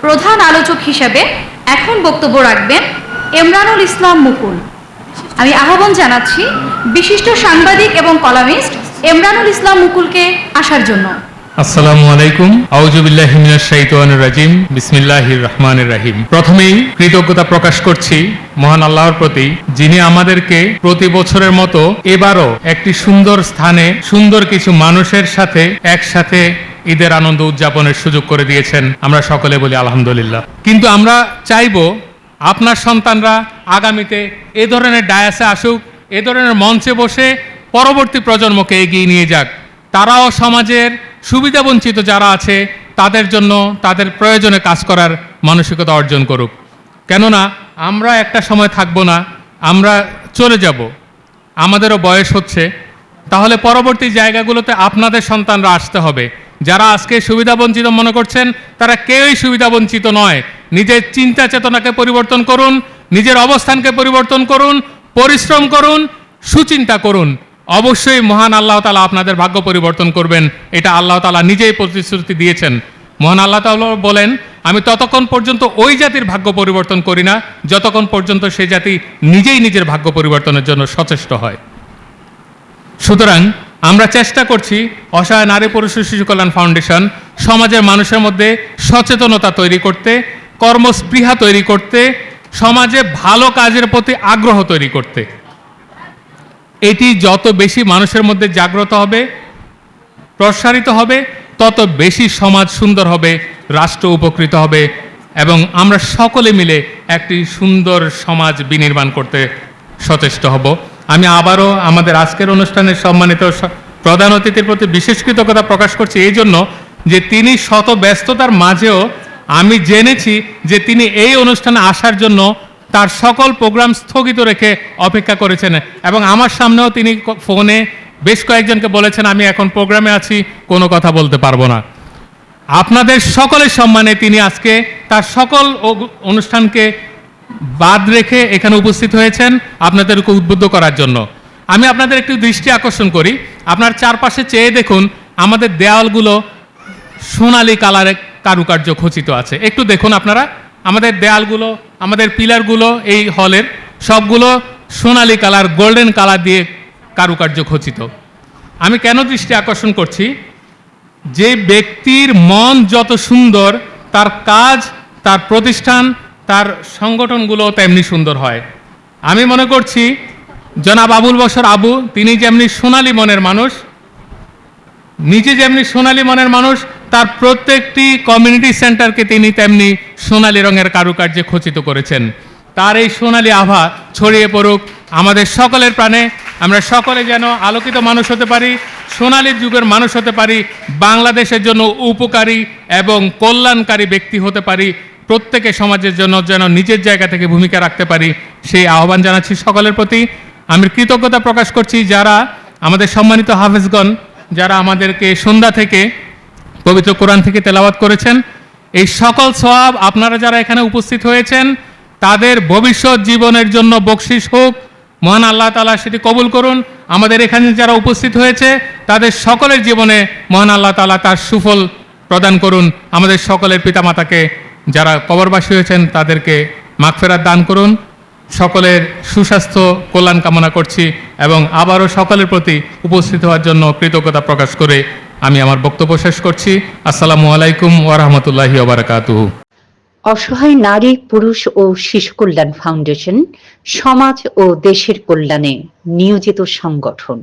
প্রধান আলোচক হিসেবে এখন বক্তব্য রাখবেন এমরানুল ইসলাম মুকুল। আমি আহ্বান জানাচ্ছি বিশিষ্ট সাংবাদিক এবং কলামিস্ট এমরানুল ইসলাম মুকুলকে আসার জন্য। আসসালামু আলাইকুম। আউজুবিল্লাহি শাইতানির রাজিম। বিসমিল্লাহির রহমানির রহিম। প্রথমেই কৃতজ্ঞতা প্রকাশ করছি মহান আল্লাহর প্রতি, যিনি আমাদেরকে প্রতি বছরের মতো এবারও একটি সুন্দর স্থানে সুন্দর কিছু মানুষের সাথে একসাথে ঈদের আনন্দ উদযাপনের সুযোগ করে দিয়েছেন। আমরা সকলে বলি আলহামদুলিল্লাহ। কিন্তু আমরা চাইব আপনার সন্তানরা আগামীতে এ ধরনের ডায়াসে আসুক, এ ধরনের মঞ্চে বসে পরবর্তী প্রজন্মকে এগিয়ে নিয়ে যাক। তারাও সমাজের সুবিধাবঞ্চিত যারা আছে, তাদের জন্য তাদের প্রয়োজনে কাজ করার মানসিকতা অর্জন করুক। কেননা, আমরা একটা সময় থাকব না, আমরা চলে যাব। আমাদেরও বয়স হচ্ছে। তাহলে পরবর্তী জায়গাগুলোতে আপনাদের সন্তানরা আসতে হবে। যারা আজকে সুবিধাবঞ্চিত মনে করছেন, তারা কেউই সুবিধাবঞ্চিত নয়। নিজের চিন্তা চেতনাকে পরিবর্তন করুন, নিজের অবস্থানকে পরিবর্তন করুন, পরিশ্রম করুন, সুচিন্তা করুন। অবশ্যই মহান আল্লাহ তালা আপনাদের ভাগ্য পরিবর্তন করবেন। এটা আল্লাহ তালা নিজেই প্রতিশ্রুতি দিয়েছেন। মহান আল্লাহ তাআলা বলেন, আমি ততক্ষণ পর্যন্ত ওই জাতির ভাগ্য পরিবর্তন করি না, যতক্ষণ পর্যন্ত সেই জাতি নিজেই নিজের ভাগ্য পরিবর্তনের জন্য সচেষ্ট হয়। সুতরাং আমরা চেষ্টা করছি অসহায় নারী পুরুষ শিশু কল্যাণ ফাউন্ডেশন সমাজের মানুষের মধ্যে সচেতনতা তৈরি করতে, কর্মস্পৃহা তৈরি করতে, সমাজে ভালো কাজের প্রতি আগ্রহ তৈরি করতে। এটি যত বেশি মানুষের মধ্যে জাগ্রত হবে, প্রসারিত হবে, তত বেশি সমাজ সুন্দর হবে, রাষ্ট্র উপকৃত হবে এবং আমরা সকলে মিলে একটি সুন্দর সমাজ বিনির্মাণ করতে সচেষ্ট হব। আমি আবারও আমাদের আজকের অনুষ্ঠানের সম্মানিত প্রধান অতিথির প্রতি বিশেষ কৃতজ্ঞতা প্রকাশ করছি এই জন্য যে তিনি শত ব্যস্ততার মাঝেও আমি জেনেছি যে তিনি এই অনুষ্ঠানে আসার জন্য তার সকল প্রোগ্রাম স্থগিত রেখে অপেক্ষা করেছেন। এবং আমার সামনেও তিনি ফোনে বেশ কয়েকজনকে বলেছেন, আমি এখন প্রোগ্রামে আছি, কোনো কথা বলতে পারব না। আপনাদের সকলের সম্মানে তিনি আজকে তার সকল অনুষ্ঠানকে বাদ রেখে এখানে উপস্থিত হয়েছেন আপনাদেরকে উদ্বুদ্ধ করার জন্য। আমি আপনাদের একটু দৃষ্টি আকর্ষণ করি। আপনার চারপাশে চেয়ে দেখুন, আমাদের দেওয়ালগুলো সোনালী কালারে কারুকার্য খচিত আছে। একটু দেখুন আপনারা, আমাদের দেয়ালগুলো আমাদের পিলারগুলো এই হলের সবগুলো সোনালী কালার, গোল্ডেন কালার দিয়ে কারুকার্য খচিত। আমি কেন দৃষ্টি আকর্ষণ করছি? যে ব্যক্তির মন যত সুন্দর, তার কাজ, তার প্রতিষ্ঠান, তার সংগঠনগুলো তেমনি সুন্দর হয়। আমি মনে করছি, জনাব আবুল বসর আবু, তিনি যেমনি সোনালী মনের মানুষ, নিজে যেমনি সোনালী মনের মানুষ তার প্রত্যেকটি কমিউনিটি সেন্টারকে তিনি তেমনি সোনালী রঙের কারুকার্যে খচিত করেছেন। তার এই সোনালি আভা ছড়িয়ে পড়ুক আমাদের সকলের প্রাণে। আমরা সকলে যেন আলোকিত মানুষ হতে পারি সোনালী যুগের মানুষ হতে পারি, বাংলাদেশের জন্য উপকারী এবং কল্যাণকারী ব্যক্তি হতে পারি, প্রত্যেকে সমাজের জন্য যেন নিজের জায়গা থেকে ভূমিকা রাখতে পারি, সেই আহ্বান জানাচ্ছি সকলের প্রতি। আমি কৃতজ্ঞতা প্রকাশ করছি যারা আমাদের সম্মানিত হাফেজগণ, যারা আমাদেরকে সন্ধ্যা থেকে পবিত্র কোরআন থেকে তেলাওয়াত করেছেন। এই সকল সওয়াব আপনারা যারা এখানে উপস্থিত হয়েছেন, তাদের ভবিষ্যৎ জীবনের জন্য বকশিস হোক, মহান আল্লাহ তালা সেটি কবুল করুন। আমাদের এখানে যারা উপস্থিত হয়েছে, তাদের সকলের জীবনে মহান আল্লাহ তালা তার সুফল প্রদান করুন। আমাদের সকলের পিতামাতাকে যারা কবরবাসী হয়েছেন, তাদেরকে মাগফেরাত দান করুন। সকলের সুস্বাস্থ্য, কল্যাণ কামনা করছি এবং আবারও সকলের প্রতি উপস্থিত হওয়ার জন্য কৃতজ্ঞতা প্রকাশ করে আমি আমার বক্তব্য শেষ করছি। আসসালামু আলাইকুম ওরহমতুল্লাহি ওবরাকাতুহু অসহায় নারী, পুরুষ ও শিশু কল্যাণ ফাউন্ডেশন, সমাজ ও দেশের কল্যাণে নিয়োজিত সংগঠন।